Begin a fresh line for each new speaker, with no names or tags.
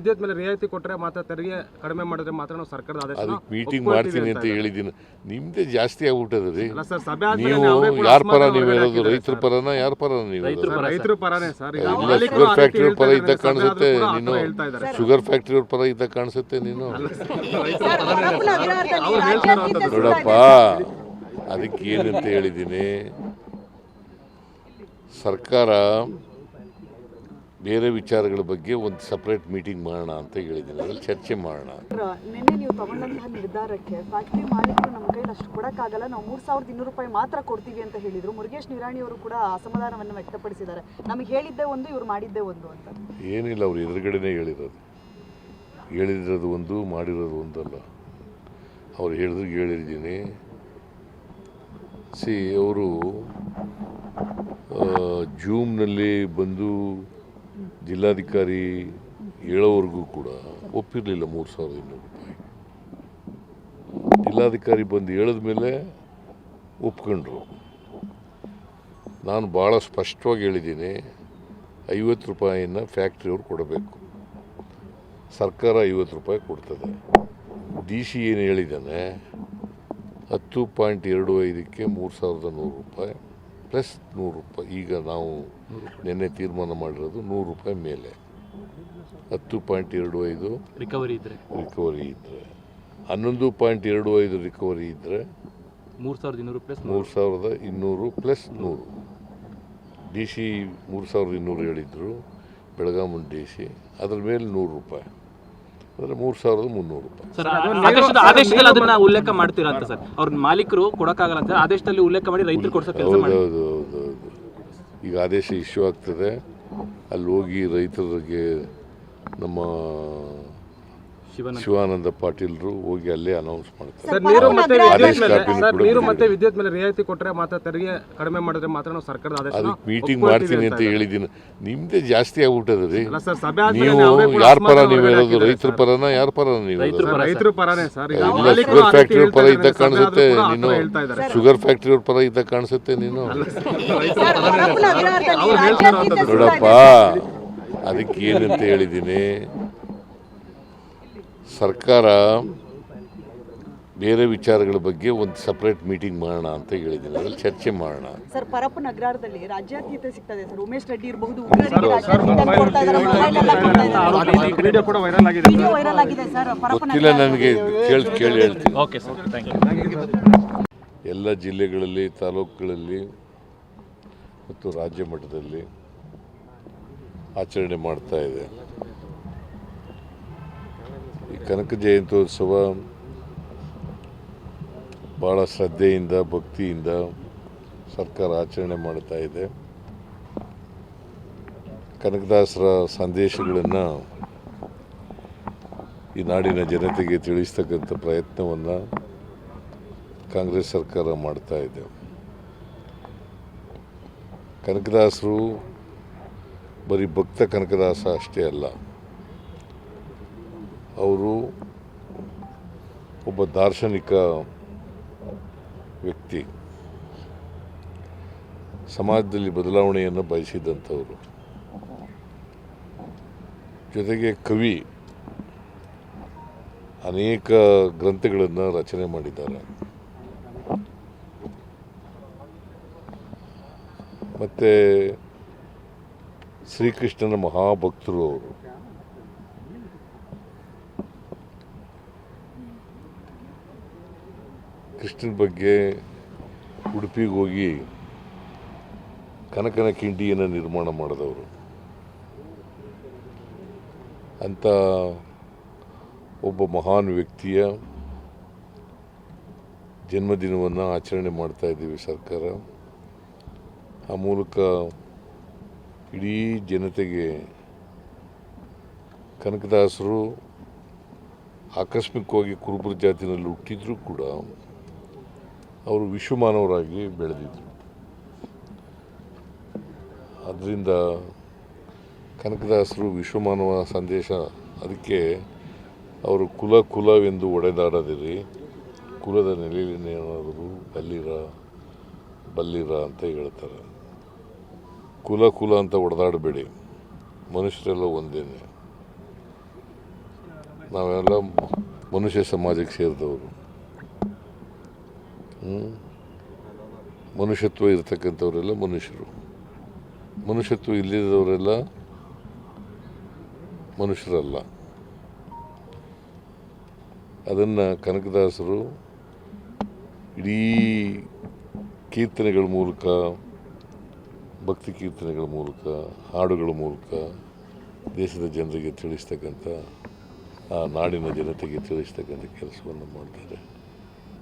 ವಿದ್ಯುತ್ ಮೇಲೆ ರಿಯಾಯಿತಿ ಕೊಟ್ಟರೆ ಮಾತ್ರ ತೆರಿಗೆ ಕಡಿಮೆ ಮಾಡಿದ್ರೆ ಮಾತ್ರ ನಾವು ಸರ್ಕಾರದ ಆದೇಶ
ಅದಕ್ಕೆ ಮೀಟಿಂಗ್ ಮಾಡ್ತೀನಿ ಅಂತ ಹೇಳಿದ್ದೀನಿ. ನಿಮ್ದೇ ಜಾಸ್ತಿ ಆಗ್ಬಿಟ್ಟದ ರೀ
ಅಲ್ಲ ಸರ್ ಸಭೆ
ನೀವು
ಆದ್ಮೇಲೆ ಅವರೇ ಕೂಡ
ಯಾರ ಪರ ನೀವು ಹೇಳೋದು?
ಹೊರಗೆ
ರೈತರ ಪರನ ಯಾರ ಪರ ನೀವು
ರೈತರ ಪರನೇ ಸರ್. ಈಗ
ಇಲ್ಲ
ಮಾಲೀಕರು
ಶುಗರ್
ಆ ರೀತಿ
ಫ್ಯಾಕ್ಟ್ರಿ
ಹೇಳ್ತಾ
ಪರ
ಇದ್ದಾರೆ,
ಇದ್ದ
ಸಭೆ ಆದ್ರೂ
ಕಾಣಿಸುತ್ತೆ
ಕೂಡ ಆ ಥರ
ನೀನು
ಹೇಳ್ತಾ ಇದ್ದಾರೆ.
ಶುಗರ್ ಫ್ಯಾಕ್ಟ್ರಿ ಅವ್ರ ಪರ ಇದ್ದ ಕಾಣಿಸುತ್ತೆ ನೀನು.
ಅವ್ರು
ನೋಡಪ್ಪ ಅದಕ್ಕೆ ಏನಂತ ಹೇಳಿದ್ದೀನಿ. ಸರ್ಕಾರ ಬೇರೆ ವಿಚಾರಗಳ ಬಗ್ಗೆ ಒಂದು ಸಪ್ರೇಟ್ ಮೀಟಿಂಗ್ ಮಾಡೋಣ ಅಂತ ಹೇಳಿದ್ದೀನಿ. ಅದ್ರಲ್ಲಿ ಚರ್ಚೆ ಮಾಡೋಣ.
ನಿನ್ನೆ ನೀವು ತಗೊಂಡಂತಹ ನಿರ್ಧಾರಕ್ಕೆ ಫ್ಯಾಕ್ಟ್ರಿ ಮಾಲೀಕರು ನಮ್ಮ ಕೈಲಿ ಅಷ್ಟು ಕೊಡೋಕ್ಕಾಗಲ್ಲ ನಾವು ಮೂರು ಸಾವಿರದ ಇನ್ನೂರು ರೂಪಾಯಿ ಮಾತ್ರ ಕೊಡ್ತೀವಿ ಅಂತ ಹೇಳಿದರು. ಮುರುಗೇಶ್ ನಿರಾಣಿ ಅವರು ಕೂಡ ಅಸಮಾಧಾನವನ್ನು ವ್ಯಕ್ತಪಡಿಸಿದ್ದಾರೆ. ನಮಗೆ ಹೇಳಿದ್ದೇ ಒಂದು ಇವ್ರು ಮಾಡಿದ್ದೇ ಒಂದು ಅಂತ.
ಏನಿಲ್ಲ ಅವ್ರು ಎದುರುಗಡೆನೇ ಹೇಳಿರೋದು. ಹೇಳಿರೋದು ಒಂದು ಮಾಡಿರೋದು ಒಂದಲ್ಲ. ಅವ್ರು ಹೇಳಿದ್ರು ಹೇಳಿದ್ದೀನಿ. ಸಿ ಅವರು ಜೂಮ್ನಲ್ಲಿ ಬಂದು ಜಿಲ್ಲಾಧಿಕಾರಿ ಹೇಳೋವರೆಗೂ ಕೂಡ ಒಪ್ಪಿರಲಿಲ್ಲ ಮೂರು ಸಾವಿರದ ಇನ್ನೂರು ರೂಪಾಯಿ. ಜಿಲ್ಲಾಧಿಕಾರಿ ಬಂದು ಹೇಳಿದ ಮೇಲೆ ಒಪ್ಕೊಂಡ್ರು. ನಾನು ಭಾಳ ಸ್ಪಷ್ಟವಾಗಿ ಹೇಳಿದ್ದೀನಿ, ಐವತ್ತು ರೂಪಾಯಿನ ಫ್ಯಾಕ್ಟ್ರಿಯವ್ರು ಕೊಡಬೇಕು. ಸರ್ಕಾರ ಐವತ್ತು ರೂಪಾಯಿ ಕೊಡ್ತದೆ. ಡಿ ಸಿ ಏನು ಹೇಳಿದ್ದಾನೆ, ಹತ್ತು ಪಾಯಿಂಟ್ ಎರಡು ಐದಕ್ಕೆ ಮೂರು ಸಾವಿರದ ನೂರು ರೂಪಾಯಿ. ಪ್ಲಸ್ ನೂರು ರೂಪಾಯಿ. ಈಗ ನಾವು ನಿನ್ನೆ ತೀರ್ಮಾನ ಮಾಡಿರೋದು ನೂರು ರೂಪಾಯಿ ಮೇಲೆ. ಹತ್ತು ಪಾಯಿಂಟ್ ಎರಡು ಐದು
ರಿಕವರಿ ಇದ್ರೆ.
ರಿಕವರಿ ಇದ್ದರೆ ಹನ್ನೊಂದು ಪಾಯಿಂಟ್ ಎರಡು ಐದು ರಿಕವರಿ ಇದ್ದರೆ
ಮೂರು ಸಾವಿರದ ಇನ್ನೂರು ಪ್ಲಸ್
ಮೂರು ಸಾವಿರದ ಇನ್ನೂರು ಪ್ಲಸ್ ನೂರು. ಡಿ ಸಿ ಮೂರು ಸಾವಿರದ ಇನ್ನೂರು ಹೇಳಿದ್ರು ಬೆಳಗಾಮನ್ ಡಿ ಸಿ ಅದ್ರ ಮೇಲೆ ನೂರು ರೂಪಾಯಿ. ಅಂದರೆ ಮೂರು ಸಾವಿರದ ಮುನ್ನೂರು ರೂಪಾಯಿ.
ಸರ್ ಆದೇಶದ ಆದೇಶದಲ್ಲಿ ಅದನ್ನ ಉಲ್ಲೇಖ ಮಾಡ್ತೀರಾ ಅಂತ ಸರ್? ಅವ್ರ ಮಾಲೀಕರು ಕೊಡಕ್ಕಾಗಲ್ಲ ಅಂತ ಆದೇಶದಲ್ಲಿ ಉಲ್ಲೇಖ ಮಾಡಿ ರೈತರು ಕೊಡ್ಸೋ ಕೆಲಸ ಮಾಡಿ.
ಹೌದು ಹೌದೌದು ಈಗ ಆದೇಶ ಇಶ್ಯೂ ಆಗ್ತದೆ. ಅಲ್ಲಿ ಹೋಗಿ ರೈತರಿಗೆ ನಮ್ಮ ಶಿವಾನಂದ ಪಾಟೀಲ್ರು ಹೋಗಿ ಅಲ್ಲೇ ಅನೌನ್ಸ್ ಮಾಡ್ತಾರೆ.
ಸರ್ ನೀರು ಮತ್ತೆ ವಿದ್ಯುತ್ ಮೇಲೆ ಸರ್ ನೀರು ಮತ್ತೆ ವಿದ್ಯುತ್ ಮೇಲೆ ರಿಯಾಯಿತಿ ಕೊಟ್ಟರೆ ಮಾತ್ರ ತೆರಿಗೆ ಕಡಿಮೆ ಮಾಡಿದ್ರೆ ಮಾತ್ರ ನಾವು ಸರ್ಕಾರದ ಆದೇಶ
ಅದಕ್ಕೆ ಮೀಟಿಂಗ್ ಮಾಡ್ತೀನಿ ಅಂತ ಹೇಳಿದ್ದೀನಿ. ನಿಮ್ದೇ ಜಾಸ್ತಿ ಆಗ್ಬಿಟ್ಟದ ರೀ
ಸರ್ ಸಭೆ ಆದ್ಮೇಲೆ
ನೀವು
ಅವರೇ
ಯಾರ ಪರ ನೀವು
ಇರೋದು?
ರೈತರ. ಪರನ ಯಾರ ಪರ ನೀವು?
ರೈತರ ಪರನೇ ಸರ್.
ಶುಗರ್ ಫ್ಯಾಕ್ಟ್ರಿ ಅವ್ರ ಪರ
ಇದ್ದಾಗ
ಇದ್ದ ಕಾಣಿಸುತ್ತೆ ನೀನು. ಶುಗರ್ ಫ್ಯಾಕ್ಟ್ರಿ ಅವ್ರ ಪರ ಇದ್ದ ಕಾಣಿಸುತ್ತೆ ನೀನು. ನೋಡಪ್ಪ ಅದಕ್ಕೆ ಏನಂತ ಹೇಳಿದ್ದೀನಿ. ಸರ್ಕಾರ ಬೇರೆ ವಿಚಾರಗಳ ಬಗ್ಗೆ ಒಂದು ಸಪ್ರೇಟ್ ಮೀಟಿಂಗ್ ಮಾಡೋಣ ಅಂತ ಹೇಳಿದ್ದೀನಿ. ಅದ್ರಲ್ಲಿ ಚರ್ಚೆ ಮಾಡೋಣ.
ಸರ್ ಪರಪ್ಪನ ನಗರದಲ್ಲಿ ರಾಜ್ಯಾತೀತ ಸಿಗ್ತದೆ ಸರ್. ಉಮೇಶ್ ರೆಡ್ಡಿ ಇರಬಹುದು ಉಗ್ರರಿಗೆ ರಾಜ್ಯಾತೀತ ಮೊಬೈಲ್ ಎಲ್ಲ ಕೊಡ್ತಾ ಇದ್ದಾರೆ.
ಕೂಡ ವೈರಲ್ ಆಗಿದೆ.
ವಿಡಿಯೋ ವೈರಲ್ ಆಗಿದೆ ಸರ್. ಪರಪ್ಪನ
ಗೊತ್ತಿಲ್ಲ ನನಗೆ ಕೇಳಿ ಕೇಳಿ ಹೇಳ್ತೀನಿ.
ಓಕೆ ಸರ್ ಥ್ಯಾಂಕ್ ಯು
ಎಲ್ಲ ಜಿಲ್ಲೆಗಳಲ್ಲಿ ತಾಲೂಕುಗಳಲ್ಲಿ ಮತ್ತು ರಾಜ್ಯ ಮಟ್ಟದಲ್ಲಿ ಆಚರಣೆ ಮಾಡ್ತಾ ಇದೆ. ಕನಕ ಜಯಂತ್ಯೋತ್ಸವ ಭಾಳ ಶ್ರದ್ಧೆಯಿಂದ, ಭಕ್ತಿಯಿಂದ ಸರ್ಕಾರ ಆಚರಣೆ ಮಾಡ್ತಾ ಇದೆ. ಕನಕದಾಸರ ಸಂದೇಶಗಳನ್ನು ಈ ನಾಡಿನ ಜನತೆಗೆ ತಿಳಿಸ್ತಕ್ಕಂಥ ಪ್ರಯತ್ನವನ್ನು ಕಾಂಗ್ರೆಸ್ ಸರ್ಕಾರ ಮಾಡ್ತಾ ಇದೆ. ಕನಕದಾಸರು ಬರೀ ಭಕ್ತ ಕನಕದಾಸ ಅಷ್ಟೇ ಅಲ್ಲ ಅವರು ಒಬ್ಬ ದಾರ್ಶನಿಕ ವ್ಯಕ್ತಿ. ಸಮಾಜದಲ್ಲಿ ಬದಲಾವಣೆಯನ್ನು ಬಯಸಿದಂಥವರು. ಜೊತೆಗೆ ಕವಿ ಅನೇಕ ಗ್ರಂಥಗಳನ್ನು ರಚನೆ ಮಾಡಿದ್ದಾರೆ. ಮತ್ತು ಶ್ರೀಕೃಷ್ಣನ ಮಹಾಭಕ್ತರು ಅವರು. ಕೃಷ್ಣನ ಬಗ್ಗೆ ಉಡುಪಿಗೆ ಹೋಗಿ ಕನಕನ ಕಿಂಡಿಯನ್ನು ನಿರ್ಮಾಣ ಮಾಡಿದವರು. ಅಂಥ ಒಬ್ಬ ಮಹಾನ್ ವ್ಯಕ್ತಿಯ ಜನ್ಮದಿನವನ್ನು ಆಚರಣೆ ಮಾಡ್ತಾ ಇದ್ದೀವಿ ಸರ್ಕಾರ. ಆ ಮೂಲಕ ಇಡೀ ಜನತೆಗೆ ಕನಕದಾಸರು ಆಕಸ್ಮಿಕವಾಗಿ ಕುರುಬರ ಜಾತಿನಲ್ಲಿ ಹುಟ್ಟಿದ್ರೂ ಕೂಡ ಅವರು ವಿಶ್ವಮಾನವರಾಗಿ ಬೆಳೆದಿದ್ದರು ಅದರಿಂದ ಕನಕದಾಸರು ವಿಶ್ವಮಾನವ ಸಂದೇಶ, ಅದಕ್ಕೆ ಅವರು ಕುಲ ಕುಲವೆಂದು ಒಡೆದಾಡದಿರಿ, ಕುಲದ ನೆಲೆಯಲ್ಲೇನಾದರೂ ಬಲ್ಲಿರ ಬಲ್ಲಿರ ಅಂತ ಹೇಳ್ತಾರೆ. ಕುಲ ಕುಲ ಅಂತ ಒಡೆದಾಡಬೇಡಿ, ಮನುಷ್ಯರೆಲ್ಲ ಒಂದೇನೆ. ನಾವೆಲ್ಲ ಮನುಷ್ಯ ಸಮಾಜಕ್ಕೆ ಸೇರಿದವರು? ಮನುಷ್ಯತ್ವ ಇರತಕ್ಕಂಥವರೆಲ್ಲ ಮನುಷ್ಯರು. ಮನುಷ್ಯತ್ವ ಇಲ್ಲದವರೆಲ್ಲ ಮನುಷ್ಯರಲ್ಲ. ಅದನ್ನು ಕನಕದಾಸರು ಇಡೀ ಕೀರ್ತನೆಗಳ ಮೂಲಕ, ಭಕ್ತಿ ಕೀರ್ತನೆಗಳ ಮೂಲಕ, ಹಾಡುಗಳ ಮೂಲಕ ದೇಶದ ಜನರಿಗೆ ತಿಳಿಸ್ತಕ್ಕಂಥ, ಆ ನಾಡಿನ ಜನತೆಗೆ ತಿಳಿಸ್ತಕ್ಕಂಥ ಕೆಲಸವನ್ನು ಮಾಡ್ತಾರೆ.